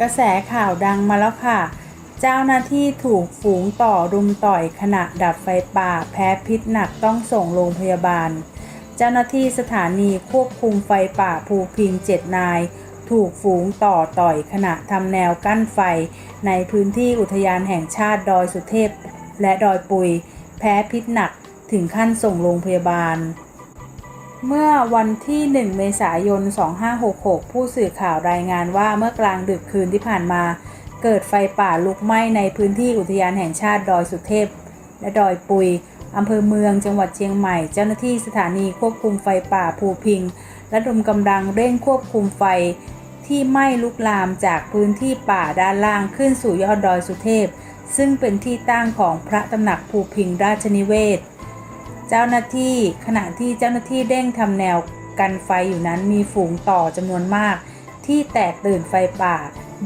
กระแสข่าวดังมาแล้วค่ะ เจ้าหน้าที่ถูกฝูงต่อรุมต่อยขณะดับไฟป่าแพ้พิษหนักต้องส่งโรงพยาบาล เจ้าหน้าที่สถานีควบคุมไฟป่าภูพิงเจ็ดนาย ถูกฝูงต่อต่อยขณะทำแนวกั้นไฟ ในพื้นที่อุทยานแห่งชาติดอยสุเทพ และดอยปุย แพ้พิษหนักถึงขั้นส่งโรงพยาบาล เมื่อวันที่ 1 เมษายน 2566 ผู้สื่อข่าวรายงานว่าเมื่อกลางดึกคืนที่ผ่านมา เกิดไฟป่าลุกไหม้ในพื้นที่อุทยานแห่งชาติดอยสุเทพ และดอยปุยอำเภอเมืองจังหวัดเชียงใหม่ เจ้าหน้าที่สถานีควบคุมไฟป่าภูพิงและดมกำลังเร่งควบคุมไฟที่ไหม้ลุกลามจากพื้นที่ป่าด้านล่างขึ้นสู่ยอดดอยสุเทพ ซึ่งเป็นที่ตั้งของพระตำหนักภูพิงราชนิเวศ เจ้าหน้าที่ขณะที่เจ้าหน้าที่เร่งทำแนวกันไฟอยู่นั้นมีฝูงต่อจำนวนมาก ที่แตกตื่นไฟป่า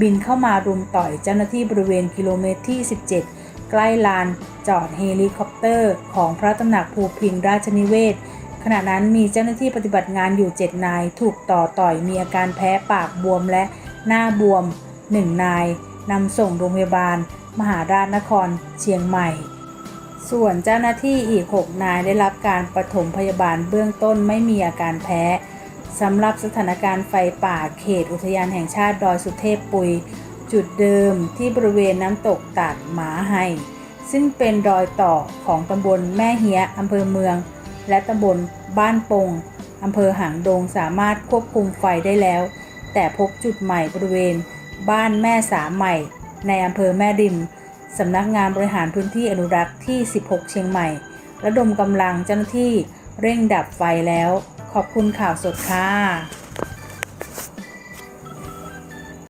บินเข้ามารุมต่อยเจ้าหน้าที่บริเวณกิโลเมตรที่ 17 ใกล้ลานจอดเฮลิคอปเตอร์ ของพระตำหนักภูพิงราชนิเวศ ขณะนั้นมีเจ้าหน้าที่ปฏิบัติงานอยู่ 7 นาย ถูกต่อต่อยมีอาการแพ้ปากบวมและหน้าบวม 1 นายนำส่งโรงพยาบาล มหาราชนคร เชียงใหม่ ส่วนเจ้าหน้าที่อีก 6 นายได้รับการปฐมพยาบาลเบื้องต้นไม่มีอาการแพ้สำหรับสถานการณ์ไฟป่าเขตอุทยานแห่งชาติดอยสุเทพปุย จุดเดิมที่บริเวณน้ำตกตาดหมาไฮซึ่งเป็นรอยต่อของตำบลแม่เฮียอำเภอเมือง และตำบลบ้านปงอำเภอหางดงสามารถควบคุมไฟได้แล้ว แต่พบจุดใหม่บริเวณ บ้านแม่สาใหม่ ในอำเภอแม่ริม สำนักงานบริหารพื้นที่อนุรักษ์ที่ 16 เชียงใหม่ ระดมกำลังเจ้าหน้าที่เร่งดับไฟแล้ว ขอบคุณข่าวสดค่ะ